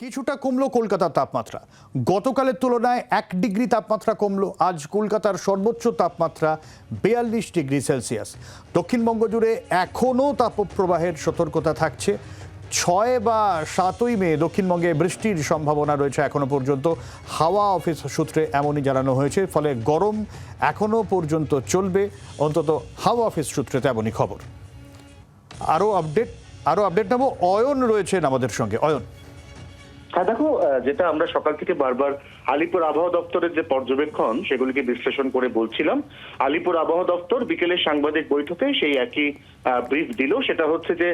কিছুটা কমলো কলকাতার তাপমাত্রা। গতকালের তুলনায় এক ডিগ্রি তাপমাত্রা কমলো, আজ কলকাতার সর্বোচ্চ তাপমাত্রা বিয়াল্লিশ ডিগ্রি সেলসিয়াস। দক্ষিণবঙ্গ জুড়ে এখনও তাপপ্রবাহের সতর্কতা থাকছে। ছয় বা সাতই মে দক্ষিণবঙ্গে বৃষ্টির সম্ভাবনা রয়েছে এখনও পর্যন্ত। হাওয়া অফিস সূত্রে এমনই জানানো হয়েছে, ফলে গরম এখনও পর্যন্ত চলবে। অন্তত হাওয়া অফিস সূত্রে তেমনই খবর। আরও আপডেট আরও আপডেট নেব। অয়ন রয়েছেন আমাদের সঙ্গে। অয়ন। হ্যাঁ দেখো যেটা আমরা সকাল থেকে বারবার আলিপুর আবহাওয়া দপ্তরের যে পর্যবেক্ষণ, সেগুলিকে বিশ্লেষণ করে বলছিলাম, আলিপুর আবহাওয়া দপ্তর বিকেলে সাংবাদিক বৈঠকে সেই একই ব্রিফ দিল। সেটা হচ্ছে যে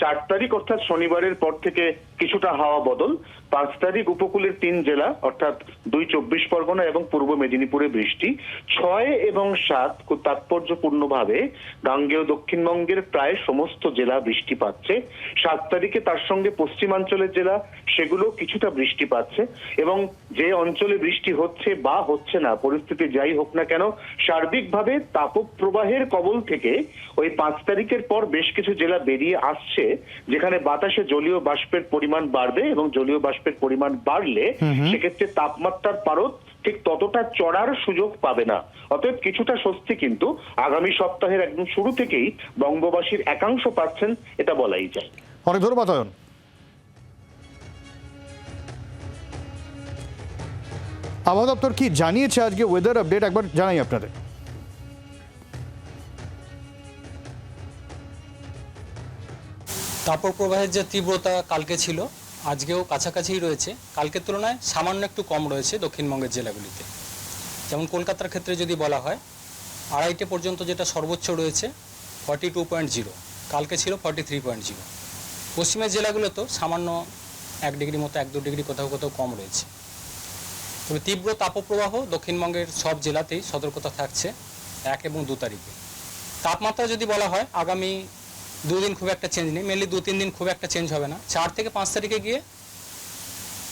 চার তারিখ অর্থাৎ শনিবারের পর থেকে কিছুটা হাওয়া বদল। পাঁচ তারিখ উপকূলের তিন জেলা, অর্থাৎ দুই চব্বিশ পরগনা এবং পূর্ব মেদিনীপুরে বৃষ্টি। ছয় এবং সাত তাৎপর্যপূর্ণভাবে গাঙ্গেয় দক্ষিণবঙ্গের প্রায় সমস্ত জেলা বৃষ্টি পাচ্ছে। সাত তারিখে তার সঙ্গে পশ্চিমাঞ্চলের জেলা, সেগুলো কিছুটা বৃষ্টি পাচ্ছে। এবং যে অঞ্চলে বৃষ্টি হচ্ছে বা হচ্ছে না পরিস্থিতি যাই হোক না কেন সার্বিকভাবে তাপপ্রবাহের কবল থেকে ওই পাঁচ তারিখের পর বেশ কিছু জেলা বেরিয়ে আসছে যেখানে বাতাসে জলীয় বাষ্পের পরিমাণ বাড়বে এবং জলীয় বাষ্পের পরিমাণ বাড়লে সেক্ষেত্রে তাপমাত্রার পারদ ঠিক ততটা চড়ার সুযোগ পাবে না। অতএব কিছুটা স্বস্তি কিন্তু আগামী সপ্তাহের একদম শুরু থেকেই বঙ্গবাসীর একাংশ পাচ্ছেন এটা বলাই যায়। অনেক ধন্যবাদ আবহাওয়া দপ্তর কি জানিয়েছে আজকে ওয়েদার আপডেট একবার জানাই আপনাদের। তাপপ্রবাহের যে তীব্রতা কালকে ছিল, আজকেও কাছাকাছিই রয়েছে। কালকের তুলনায় সামান্য একটু কম রয়েছে দক্ষিণবঙ্গের জেলাগুলিতে। যেমন কলকাতার ক্ষেত্রে যদি বলা হয়, আড়াইটে পর্যন্ত যেটা সর্বোচ্চ রয়েছে ফর্টি টু পয়েন্ট জিরো কালকে ছিল ফর্টি থ্রি পয়েন্ট জিরো পশ্চিমের জেলাগুলোতেও সামান্য এক ডিগ্রি মতো, এক দু ডিগ্রি কোথাও কোথাও কম রয়েছে। তবে তীব্র তাপপ্রবাহ দক্ষিণবঙ্গের সব জেলাতেই সতর্কতা থাকছে এক এবং দু তারিখে। তাপমাত্রা যদি বলা হয়, আগামী দুদিন খুব একটা চেঞ্জ নেই। মেনলি দু তিন দিন খুব একটা চেঞ্জ হবে না। চার থেকে পাঁচ তারিখে গিয়ে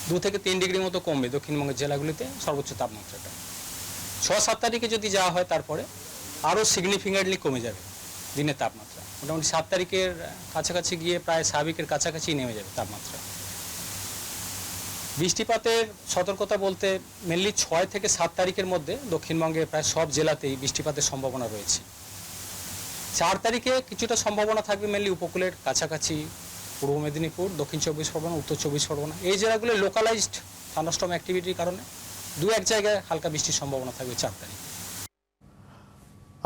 দু থেকে তিন ডিগ্রি মতো কমবে দক্ষিণবঙ্গের জেলাগুলিতে সর্বোচ্চ তাপমাত্রাটা। ছ, সাত তারিখে যদি যাওয়া হয় তারপরে আরও সিগনিফিকেন্টলি কমে যাবে দিনের তাপমাত্রা। মোটামুটি সাত তারিখের কাছাকাছি গিয়ে প্রায় স্বাভাবিকের কাছাকাছি নেমে যাবে তাপমাত্রা। বৃষ্টিপাতের সতর্কতা বলতে মেনলি ছয় থেকে সাত তারিখের মধ্যে দক্ষিণবঙ্গে প্রায় সব জেলাতেই বৃষ্টিপাতের সম্ভাবনা রয়েছে। চার তারিখে কিছুটা সম্ভাবনা থাকবে মেনলি উপকূলের কাছাকাছি, পূর্ব মেদিনীপুর, দক্ষিণ চব্বিশ পরগনা, উত্তর চব্বিশ পরগনা। এই জেলাগুলো লোকালাইজড থান্ডাস্টর্ম অ্যাক্টিভিটির কারণে দু এক জায়গায় হালকা বৃষ্টির সম্ভাবনা থাকবে চার তারিখ।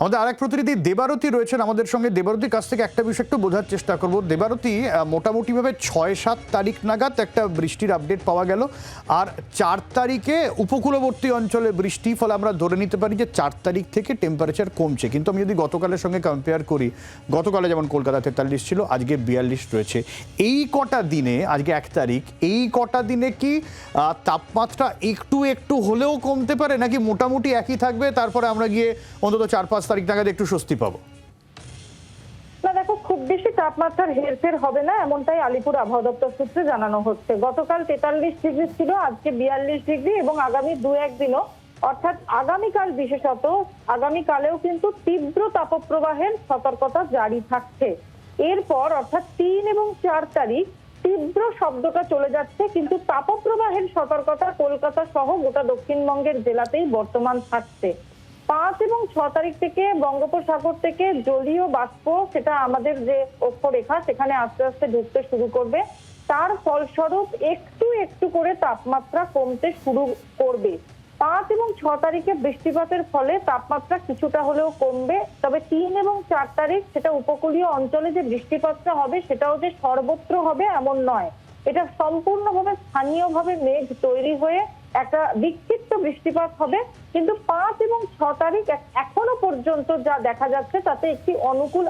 আমাদের আরেক প্রতিনিধি দেবারতী রয়েছেন আমাদের সঙ্গে। দেবারতীর কাছ থেকে একটা বিষয় একটু বোঝার চেষ্টা করব। দেবারতী মোটামুটিভাবে ছয় সাত তারিখ নাগাদ একটা বৃষ্টির আপডেট পাওয়া গেল। আর চার তারিখে উপকূলবর্তী অঞ্চলে বৃষ্টি, ফলে আমরা ধরে নিতে পারি যে চার তারিখ থেকে টেম্পারেচার কমছে। কিন্তু আমি যদি গতকালের সঙ্গে কম্পেয়ার করি, গতকালে যেমন কলকাতা তেতাল্লিশ ছিল, আজকে বিয়াল্লিশ রয়েছে। এই কটা দিনে, আজকে এক তারিখ, এই কটা দিনে কি তাপমাত্রা একটু একটু হলেও কমতে পারে, নাকি মোটামুটি একই থাকবে? তারপরে আমরা গিয়ে অন্তত চার পাঁচ তারিখ নাগাদ একটু স্বস্তি পাবো। না, দেখো, খুব বেশি তাপমাত্রার হেরফের হবে না, এমনটাই আলিপুর আবহাওয়া দপ্তর সূত্রে জানানো হচ্ছে। গতকাল তেতাল্লিশ ডিগ্রি ছিল, আজকে বিয়াল্লিশ ডিগ্রি এবং আগামী দু একদিনও। অর্থাৎ আগামীকাল বিশেষত, আগামীকালেও কিন্তু তীব্র তাপপ্রবাহের সতর্কতা জারি থাকছে। এরপর, অর্থাৎ তিন এবং চার তারিখ, তীব্র শব্দটা চলে যাচ্ছে, কিন্তু তাপপ্রবাহের সতর্কতা কলকাতা সহ গোটা দক্ষিণবঙ্গের জেলাতেই বর্তমান থাকছে। পাঁচ এবং ছ তারিখ থেকে বঙ্গোপসাগর থেকে জলীয় বাষ্প, সেটা আমাদের যে অক্ষরেখা, সেখানে আস্তে আস্তে ঢুকতে শুরু করবে। তার ফলস্বরূপ একটু একটু করে তাপমাত্রা কমতে শুরু করবে। পাঁচ এবং ছ তারিখে বৃষ্টিপাতের ফলে তাপমাত্রা কিছুটা হলেও কমবে। তবে তিন এবং চার তারিখ সেটা উপকূলীয় অঞ্চলে যে বৃষ্টিপাতটা হবে, সেটাও যে সর্বত্র হবে এমন নয়। এটা সম্পূর্ণভাবে স্থানীয়ভাবে মেঘ তৈরি হয়ে একটা বিক্ষিপ্ত বৃষ্টিপাত হবে, কিন্তু পাঁচ এবং ছ তারিখ এখনও পর্যন্ত যা দেখা যাচ্ছে তাতে একটি অনুকূল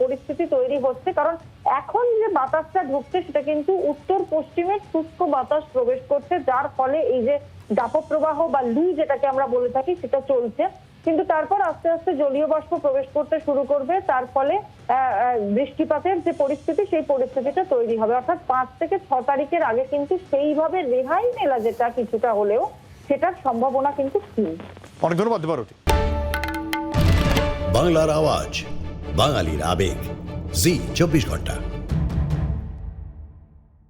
পরিস্থিতি তৈরি হচ্ছে। কারণ এখন যে বাতাসটা ঢুকছে সেটা কিন্তু উত্তর পশ্চিমে শুষ্ক বাতাস প্রবেশ করছে, যার ফলে এই যে দাপপ্রবাহ বা লু যেটাকে আমরা বলে থাকি সেটা চলছে। কিন্তু তারপর আস্তে আস্তে জলীয় বাষ্প প্রবেশ করতে শুরু করবে। তার ফলে বৃষ্টিপাতের যে পরিস্থিতি সেই পরিস্থিতিটা তৈরি হবে। অর্থাৎ পাঁচ থেকে ছ তারিখের আগে কিন্তু সেইভাবে রেহাই মেলা যেটা কিছুটা হলেও সেটার সম্ভাবনা কিন্তু ক্ষীণ অনেক ধন্যবাদ বাংলার আওয়াজ বাঙালির আবেগ। জি চব্বিশ ঘণ্টা।